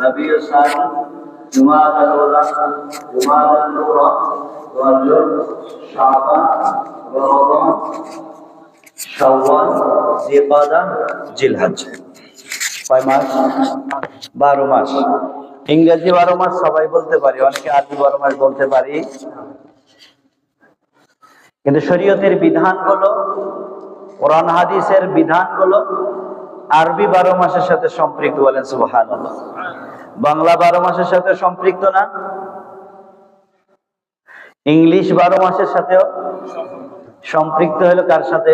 ربيع الثاني جماد الأولى جماد الأخرى رجب شعبان رمضان শাওয়াল জিকাদা জিলহজ কয় মাস বারো মাস ইংরেজি বারো মাস সবাই বলতে পারি অনেকে আরবি বারো মাস বলতে পারি কিন্তু শরীয়তের বিধানগুলো কোরআন হাদিসের বিধানগুলো আরবি বারো মাসের সাথে সম্পৃক্ত বলেন সুবাহান বাংলা বারো মাসের সাথে সম্পৃক্ত না। ইংলিশ বারো মাসের সাথেও সম্পৃক্ত হলো কার সাথে?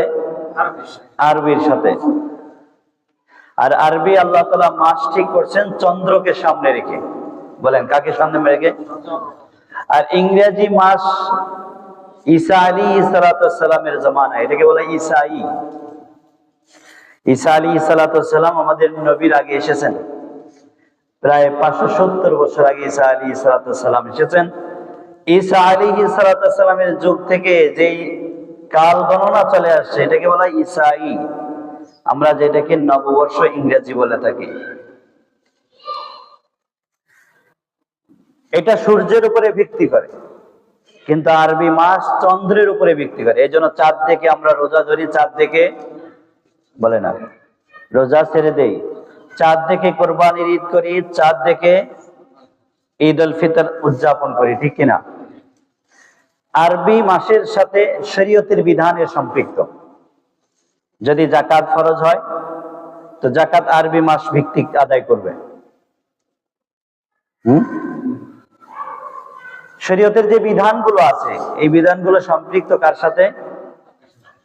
আরবির সাথে। আর আরবি আল্লাহ তালা মাস ঠিক করছেন চন্দ্রকে সামনে রেখে। বলেন, কাকে সামনে রেখে? আর ইংরেজি মাস ঈসা আলী সালাতামের জমানা, এটাকে বলে ঈসাই। ঈসা আলী সালাতাম আমাদের নবীর আগে এসেছেন। প্রায় পাঁচশো সত্তর বছর আগে ঈসা আলী সালাতাম এসেছেন। ঈসা আলী সালাতামের যুগ থেকে যেই কাল গণনা চলে আসছে, এটাকে বলা ঈসাই। আমরা যেটাকে নববর্ষ ইংরেজি বলে থাকি। এটা সূর্যের উপরে ভিত্তি করে, কিন্তু আরবি মাস চন্দ্রের উপরে ভিত্তি করে। এই জন্য চাঁদ দেখে আমরা রোজা ধরি, চাঁদ দেখে বলে না, রোজা ছেড়ে দেই। চাঁদ দেখে কোরবানির ঈদ করি, চাঁদ দেখে ঈদ উল ফিতর উদযাপন করি, ঠিক কিনা? আরবি মাসের সাথে শরীয়তের বিধানের সম্পৃক্ত। যদি জাকাত ফরজ হয়, তো জাকাত আরবি মাস ভিত্তিক আদায় করবে। শরীয়তের যে বিধানগুলো আছে, এই বিধানগুলো সম্পৃক্ত কার সাথে?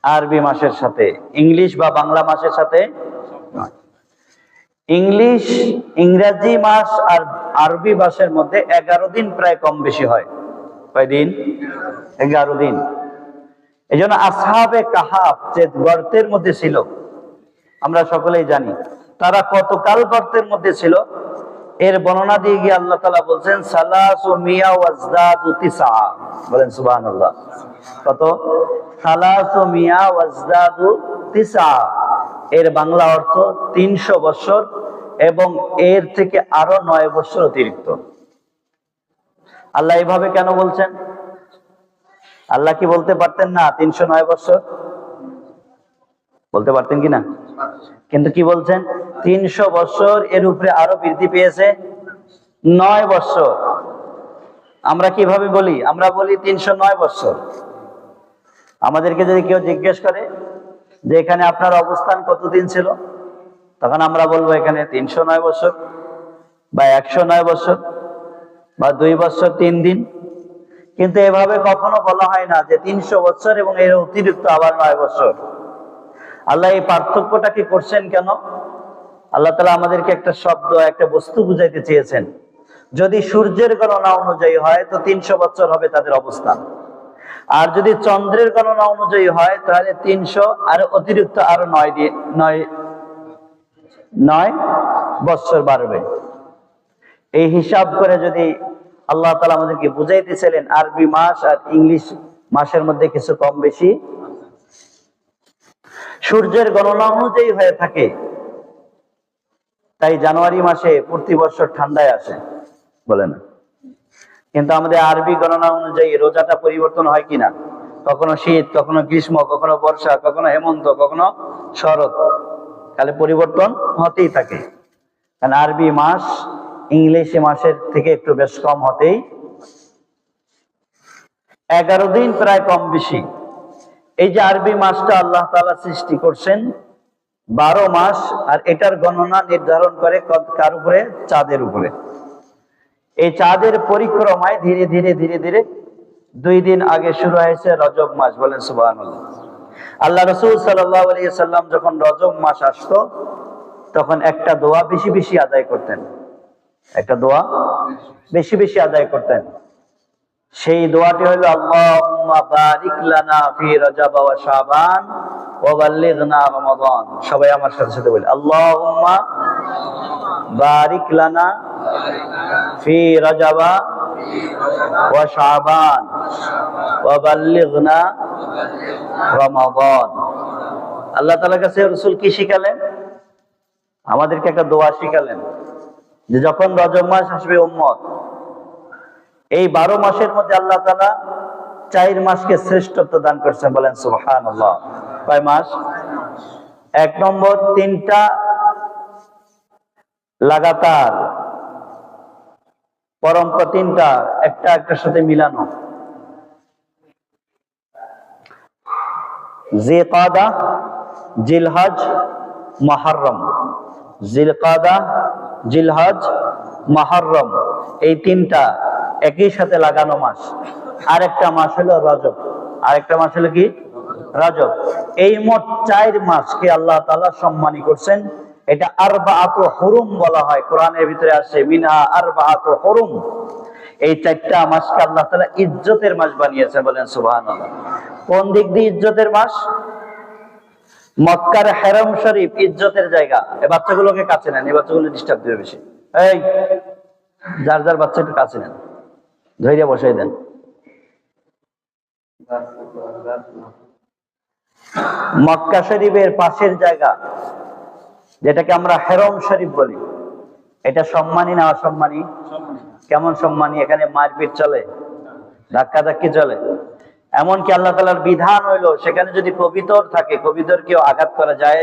আরবি মাসের সাথে। ইংলিশ বা বাংলা মাসের সাথে নয়। ইংলিশ, ইংরেজি মাস আর আরবি মাসের মধ্যে এগারো দিন প্রায় কম বেশি হয়। কয়দিন এগারো দিন। এই জন্য আসহাবে কাহাব যে গর্তের মধ্যে ছিল, আমরা সকলেই জানি, তারা কতকাল গর্তের মধ্যে ছিল? এর বর্ণনা দিয়ে গিয়ে আল্লাহ তালা বলছেন, সালাস ও মিয়া ওয়াজদাদু তিসা বলেন, সুবহানাল্লাহ। কত? সালাস ও মিয়া ওয়াজদাদু তিসা এর বাংলা অর্থ তিনশো বছর এবং এর থেকে আরও নয় বছর অতিরিক্ত। আল্লাহ এভাবে কেন বলছেন? আল্লাহ কি বলতে পারতেন না তিনশো নয় বছর? বলতে পারতেন কি না? কিন্তু কি বলছেন? তিনশো বছর এর উপরে আরও বৃদ্ধি পেয়েছে নয় বছর। আমরা কীভাবে বলি? আমরা বলি তিনশো নয় বছর। আমাদেরকে যদি কেউ জিজ্ঞেস করে যে এখানে আপনার অবস্থান কতদিন ছিল? তখন আমরা বলব এখানে তিনশো নয় বছর বা একশো নয় বছর বা দুই বছর, তিন দিন। কিন্তু এভাবে কখনো বলা হয় না যে তিনশো বছর এবং এর অতিরিক্ত আবার নয় বছর। আল্লাহ এই পার্থক্যটা কি করছেন কেন? আল্লাহ তালা আমাদেরকে একটা শব্দ, একটা বস্তু বুঝাইতে চেয়েছেন। যদি সূর্যের গণনা অনুযায়ী হয়, তো তিনশো বছর হবে তাদের অবস্থান। আর যদি চন্দ্রের গণনা অনুযায়ী হয়, তাহলে তিনশো আর অতিরিক্ত আরও নয় দিয়ে নয় নয় বছর বাড়বে। এই হিসাব করে যদি আল্লাহ তালা আমাদেরকে বুঝাইতেছিলেন, আরবি মাস আর ইংলিশ মাসের মধ্যে কিছু কম বেশি। সূর্যের গণনা অনুযায়ী হয়ে থাকে। তাই জানুয়ারি মাসে প্রতি বছর ঠান্ডায় আসে, বলে না। কিন্তু আমাদের আরবি গণনা অনুযায়ী রোজাটা পরিবর্তন হয় কিনা? কখনো শীত, কখনো গ্রীষ্ম, কখনো বর্ষা, কখনো হেমন্ত, কখনো শরৎ। তাহলে পরিবর্তন হতেই থাকে। কারণ আরবি মাস ইংলিশে মাসের থেকে একটু বেশ কম হতেই এগারো দিন প্রায় কম বেশি। এই যে আরবি মাসটা আল্লাহ তালা সৃষ্টি করছেন, বারো মাস, আর এটার গণনা নির্ধারণ করে কার উপরে? চাঁদের উপরে। এই চাঁদের পরিক্রমায় ধীরে ধীরে ধীরে ধীরে দুই দিন আগে শুরু হয়েছে রজব মাস বলেন সুবাহ আল্লাহ রসুল সাল্লাম যখন রজব মাস আসতো, তখন একটা দোয়া বেশি বেশি আদায় করতেন। একটা দোয়া বেশি বেশি আদায় করতেন। সেই দোয়াটি হলো, আল্লাহুম্মা বারিক সবাই আমার সাথে সাথে বলি বারিক লানা ফি রজব ওয়া বাল্লিগনা রমাদান। আল্লাহ তাআলার কাছে রাসূল কি শিখালেন? আমাদেরকে একটা দোয়া শিখালেন যে যখন রজব মাস আসবে উম্মত, এই বারো মাসের মধ্যে আল্লাহ তালা চার মাসকে শ্রেষ্ঠত্ব দান করছেন বলেন সুহান কয় মাস? এক নম্বর, তিনটা লাগাতার পরম্পরা তিনটা একটা একটার সাথে মিলানো। জিকাদা জিলহজ, মহরম। জিলকাদা, জিলহাজ, মহরম। এই তিনটা একই সাথে লাগানো মাস। আরেকটা মাস হলো রজব। আরেকটা মাস হলো কি? রজব। এই মোট চার মাসকে আল্লাহ তাআলা সম্মানী করছেন। এটা আরবাআত হুরুম বলা হয়। কোরআনের ভিতরে আসে, মিনহা আরবাআত হুরুম। এই চারটা মাসকে আল্লাহ তাআলা ইজ্জতের মাস বানিয়েছেন বলেন, সুবহানাল্লাহ। কোন দিক দিয়ে ইজ্জতের মাস? মক্কার হেরম শরীফ, ইজ্জতের জায়গা। এই বাচ্চাগুলোকে কাছে নেন, এই বাচ্চাগুলো ডিস্টার্ব দিবে বেশি। এই, যার যার বাচ্চা একটু কাছে নেন, ধৈর্য বসাই দেন। মক্কা শরীফের পাশের জায়গা যেটাকে আমরা হেরম শরীফ বলি। এটা সম্মানী না অসম্মানী? কেমন সম্মানী? এখানে মারপিট চলে ধাক্কা ধাক্কি চলে। এমনকি আল্লাহ তালার বিধান হইল সেখানে যদি কবিতর থাকে কবিতর কেউ আঘাত করা যায়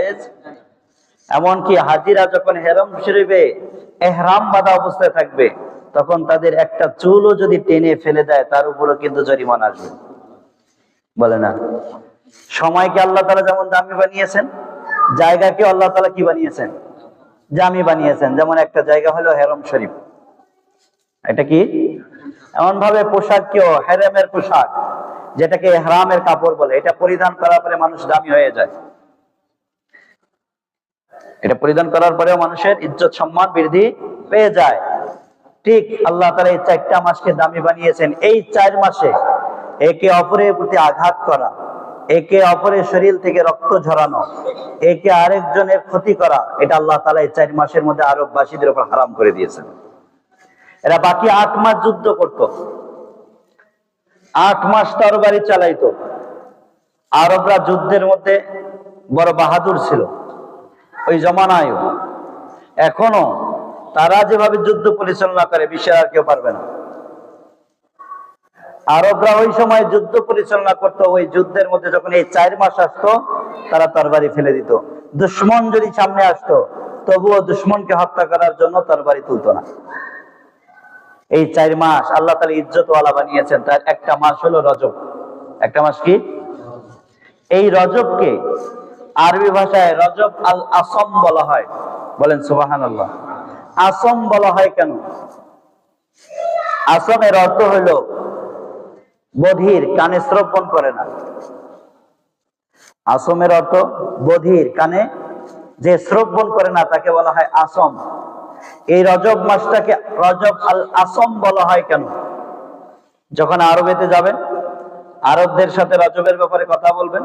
এমনকি হাজিরা যখন হেরম শরীফে এহরাম বাঁধা অবস্থায় থাকবে তখন তাদের একটা চুলও যদি টেনে ফেলে দেয় তার উপরও কিন্তু জরিমানা আসবে। বলে না? সময়কে আল্লাহ তালা যেমন দামি বানিয়েছেন জায়গাকে আল্লাহ তালা কি বানিয়েছেন? জামি বানিয়েছেন। যেমন একটা জায়গা হলো হেরম শরীফ। এটা কি? এমন ভাবে পোশাক কেউ হেরেমের পোশাক, যেটাকে হেরামের কাপড় বলে। এটা পরিধান করার পরে মানুষ দামি হয়ে যায়। এটা পরিধান করার পরেও মানুষের ইজ্জত, সম্মান, বৃদ্ধি পেয়ে যায়। ঠিক আল্লাহ তালা এই চারটা মাসকে দামি বানিয়েছেন। এই চার মাসে একে অপরের প্রতি আঘাত করা একে অপরের শরীর থেকে রক্ত ঝরানো, একে আরেকজনের ক্ষতি করা, এটা আল্লাহ তালা এই চার মাসের মধ্যে আরববাসীদের উপর হারাম করে দিয়েছেন। এরা বাকি আট মাস যুদ্ধ করত। আট মাস তরবারি চালাইতো। আরবরা যুদ্ধের মধ্যে বড় বাহাদুর ছিল। ওই জমানায় এখনও তারা যেভাবে যুদ্ধ পরিচালনা করে বিশ্বের আর কেউ পারবে না। আরবরা ওই সময় যুদ্ধ পরিচালনা করতো, ওই যুদ্ধের মধ্যে যখন এই চার মাস আসতো, তারা তরবারি ফেলে দিত। দুশ্মন যদি সামনে আসতো, তবুও দুশ্মনকে হত্যা করার জন্য তরবারি তুলতো না। এই চার মাস আল্লাহ তালা ইজ্জতওয়ালা বানিয়েছেন। তার একটা মাস হলো রজব। একটা মাস কি? এই রজবকে আরবি ভাষায় রজব আল আসম বলা হয়। বলেন সুবাহান আল্লাহ আসম বলা হয় কেন? আসমের অর্থ হইল বধির কানে শ্রবণ করে না। আসমের অর্থ বধির কানে যে শ্রবণ করে না, তাকে বলা হয় আসম। এই রজব মাসটাকে রজব আল আসম বলা হয় কেন? যখন আরবেতে যাবেন, আরবদের সাথে রজবের ব্যাপারে কথা বলবেন,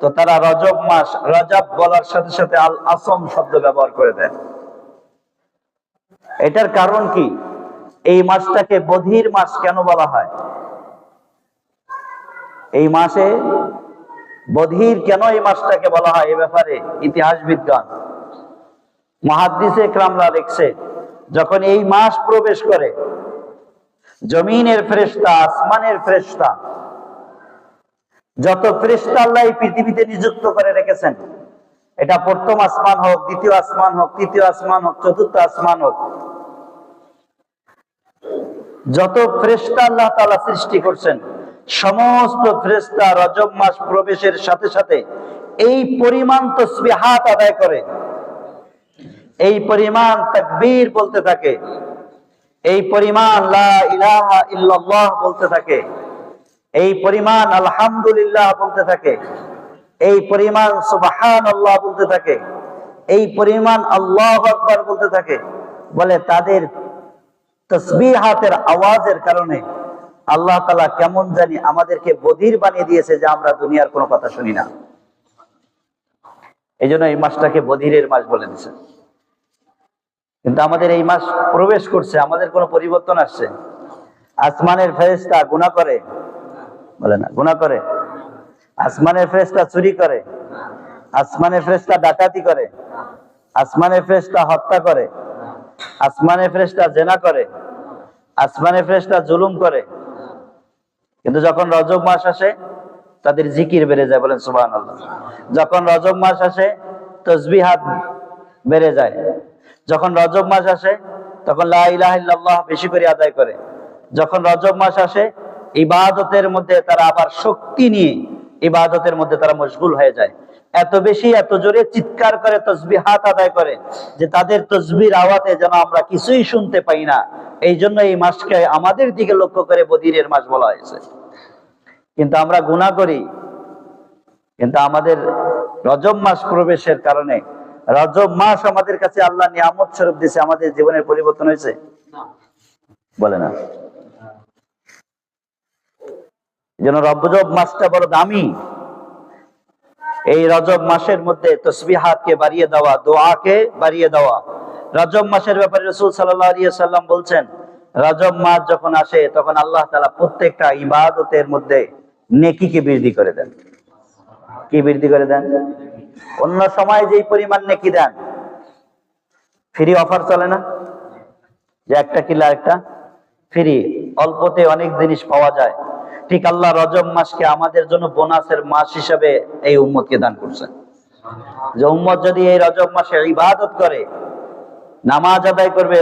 তো তারা রজব মাস, রজব বলার সাথে সাথে আল আসম শব্দ ব্যবহার করে দেয়। এটার কারণ কি? এই মাসটাকে বধির মাস কেন বলা হয়? এই মাসে বধির কেন এই মাসটাকে বলা হয়? এ ব্যাপারে ইতিহাস বিজ্ঞান মহাদিসে ক্রামরা লিখছে, যখন এই মাস প্রবেশ করে, জমিনের ফ্রেস্তা আসমানের ফ্রেস্তা যত ফ্রেস্তা আল্লাহ এই পৃথিবীতে নিযুক্ত করে রেখেছেন, এটা প্রথম আসমান হোক, দ্বিতীয় আসমান হোক, তৃতীয় আসমান হোক, চতুর্থ আসমান হোক, যত ফ্রেস্তা আল্লাহ তালা সৃষ্টি করছেন সমস্ত ফ্রেস্তা রজব মাস প্রবেশের সাথে সাথে এই পরিমাণ তসবিহাত আদায় করে। এই পরিমাণ তাকবীর বলতে থাকে। এই পরিমাণ লা ইলাহা ইল্লাল্লাহ বলতে থাকে। এই পরিমাণ আলহামদুলিল্লাহ বলতে থাকে। এই পরিমাণ সুবাহান আল্লাহ বলতে থাকে। এই পরিমাণ আল্লাহ আকবার বলতে থাকে। বলে তাদের তসবিহাতের আওয়াজের কারণে আল্লাহ তালা কেমন জানি আমাদেরকে বধির বানিয়ে দিয়েছে যে আমরা দুনিয়ার কোনো কথা শুনি না। এই জন্য এই মাসটাকে বধিরের মাস বলে দিছে। কিন্তু আমাদের এই মাস প্রবেশ করছে, আমাদের কোনো পরিবর্তন আসছে। আসমানের ফেরেস্তা গুণা করে। বলে না গুণা করে। আসমানের ফেরেস্তা চুরি করে। আসমানের ফেরেস্তা ডাকাতি করে। আসমানের ফেরেস্তা হত্যা করে। আসমানের ফেরেশতা জেনা করে। আসমানের ফেরেশতা জুলুম করে। কিন্তু যখন রজব মাস আসে, তাদের জিকির বেড়ে যায়, বলেন সুবহানাল্লাহ। যখন রজব মাস আসে, তসবিহাত বেড়ে যায়। যখন রজব মাস আসে, তখন লাহ বেশি করে আদায় করে। যখন রজব মাস আসে, ইবাদতের মধ্যে তারা আবার শক্তি নিয়ে ইবাদতের মধ্যে তারা মশগুল হয়ে যায়। এত বেশি এত জোরে চিৎকার করে তসবিহাত আদায় করে যে তাদের তসবির আওয়াতে যেন আমরা কিছুই শুনতে পাই না। এই জন্য এই মাসকে আমাদের দিকে লক্ষ্য করে বদিরের মাস বলা হয়েছে। কিন্তু আমরা গুণা করি। কিন্তু আমাদের রজব মাস প্রবেশের কারণে রজব মাস আমাদের কাছে আল্লাহ নিয়ামত স্বরূপ দিয়েছে আমাদের জীবনের পরিবর্তন হয়েছে? বলে না। যেন রজব মাসটা বড় দামি। এই রজব মাসের মধ্যে তসবিহাতকে বাড়িয়ে দেওয়া, দোয়াকে বাড়িয়ে দেওয়া। রজব মাসের ব্যাপারে রসুল সাল্লাম বলছেন, রজব মাস যখন আসে, তখন আল্লাহ তালা প্রত্যেকটা ইবাদতের মধ্যে নেকিকে বৃদ্ধি করে দেন। কি বৃদ্ধি করে দেন? অন্য সময় যেই পরিমাণ নেকি দেন ফ্রি অফার চলে না? যে একটা কিলা একটা ফ্রি অল্পতে অনেক জিনিস পাওয়া যায়। ঠিক আল্লাহ রজব মাসকে আমাদের জন্য বোনাসের মাস হিসাবে এই উম্মতকে দান করছেন যে উম্মত যদি এই রজব মাসে ইবাদত করে, নামাজ আদায় করবে